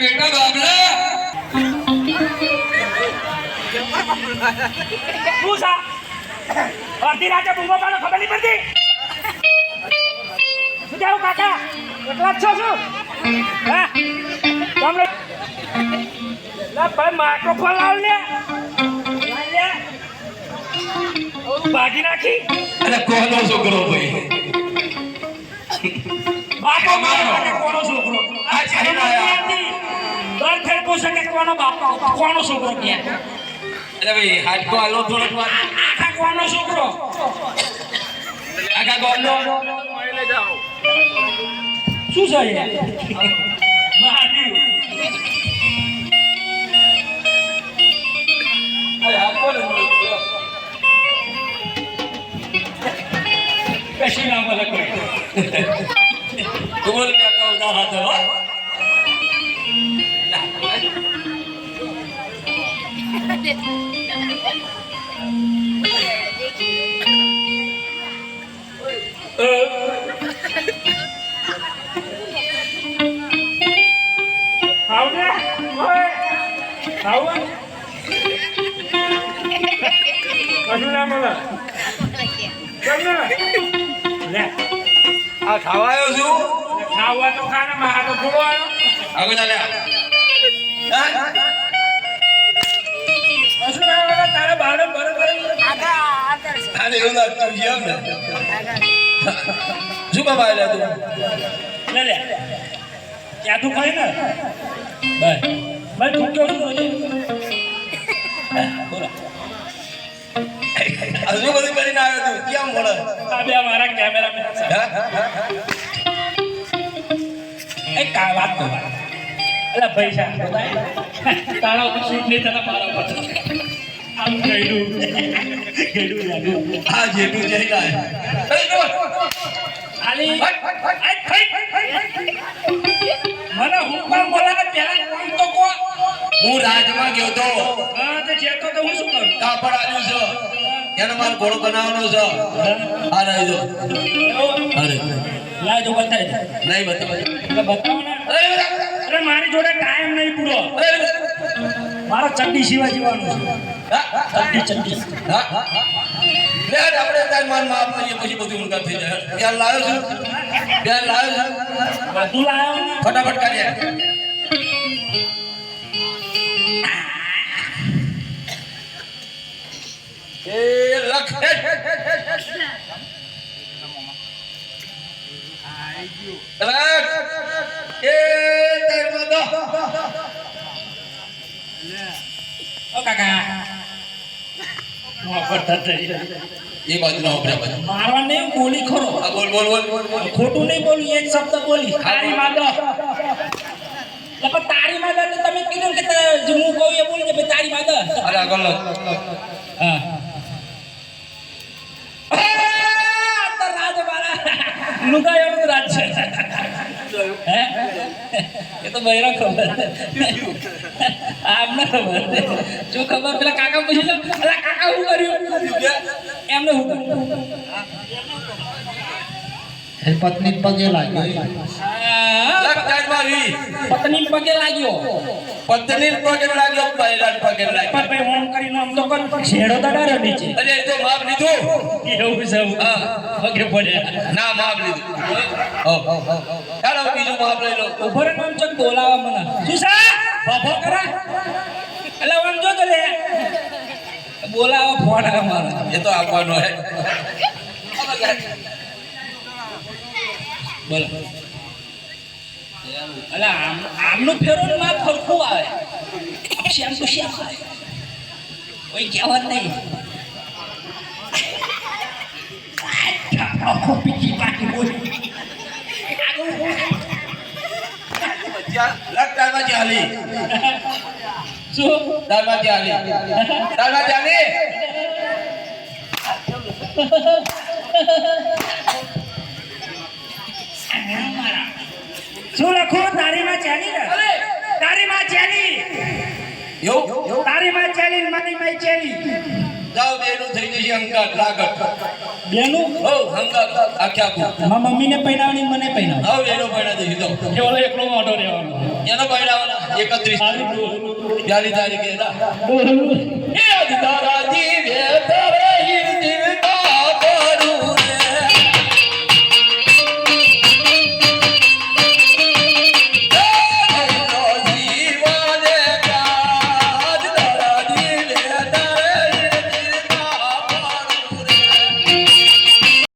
બેટા બાબલા તું સા અડધી રાતે બૂમો પાડો ખબર નહીં પડતી? શું કહેવું કાકા? એટલા છો શું? હા? તમને ભાઈ માઇક્રોફોન લાવ લે. ભાગી નાખી. અરે કોનો છોકરો ભાઈ? બાપો મારો. કોનો છોકરો? આ ચાલી રહ્યા પૂછે કે કોનો બાપ કોનો છોકરો કે? અરે ભાઈ હાડકો આલો થોડોક વાત આખા કોનો છોકરો? આખા ગામનો શું છે મહાદેવ. અરે હાડકો ને કશી ના બોલે કોઈ તું બોલ કાકા ઉડા હાથ હો આવને ઓય આવો કશું ના મળે કેમ ને લે આ ખાવા આવ્યો છું ખાવા તો ખાને મારા તો થોડો આવ્યો આગળ ચાલે કશું તારે એવું લાગતું છે એમ ને શું કામ આવેલા તું. લે લે. ત્યાં તું ખાઈ ને? બસ બસ તું કેવું બોલો હજુ બધું કરીને આવ્યો તું. કેમ બોલો આ બે મારા કેમેરામેન એ કા વાત તો. અલા પૈસા તારા શૂટ નહીં થતા મારા ઉપર. હું રાજમાં ગયો તો હા તે જેતો તો હું શું કરું કાપડ આવ્યું છે એનો મારો બનાવવાનો છે આ રહી જો અરે લાય જો બતાય નહીં બતાવ બતાવો ને મારી જોડે ટાઈમ નહીં પૂરો મારા મારો ચડ્ડી સિવા જીવાનું છે. હા લે હાલ આપણે તાર માનમાં આપીએ પછી બધું ઊંધા થઈ જાય. ત્યાં લાવ્યો છું. ત્યાં લાવ્યો છું. બધું લાવ્યો ફટાફટ કરીએ એ લખ. લખ. એ તાર મદો ઓ કાકા. એ બાજુ ના ઉપરે બાજુ. મારવા નહીં બોલી ખરો. બોલ બોલ બોલ બોલ ખોટું નહીં બોલું એક શબ્દ બોલી. તારી માદો પણ તારી માદો તો તમે કીધું કે જે હું કહું એ બોલી કે તારી માદો અરે આગળ હા. રાજ રાજ છે. હે? એ તો બૈરા ખબર આમને ખબર જો ખબર પેલા કાકા પૂછી લો અલા કાકા શું કર્યું? એમને શું પત્ની પગે લાગ્યો. પત્ની પગે લાગ્યો. પત્ની પગે લાગ્યો પહેલા પગે લાગ્યો. પણ ભાઈ કરીને આમ તો કર છેડો નીચે અરે તો માપ લીધું. એવું છે પગે પડ્યા ના માપ લીધું. ચાલો બીજું માપ લઈ લો. નામ ચક બોલાવા મને. શું છે કરે? એટલે આમ તો લે બોલાવો ફોન આવે એ તો આપવાનો હે. બોલો. એટલે આમ, આમનું ફેરો માં ખરખું આવે. શ્યામ તો શ્યામ આવે? કોઈ કહેવત નહીં. આખો પીછી પાકી બોલી. આગળ તારમાં ચાલી શું? તારમાં ચાલી તારમાં આલી શું લખું? તારી માં ચાલી ને તારી માં ચાલી એવું? તારી માં ચાલી મારી માં ચાલી જાઓ બેનું થઈ જશે હંગાત લાગત. બેનું? હો હંગાત આખે આખું. મમ્મીને પહેરાવણી મને પહેરાવ હવે બેનો પૈણા દઈ દો એ ઓલો એકલો મોટો રહેવાનો. એનો પૈણાવાના એકત્રીસ. ચાલી તારીખે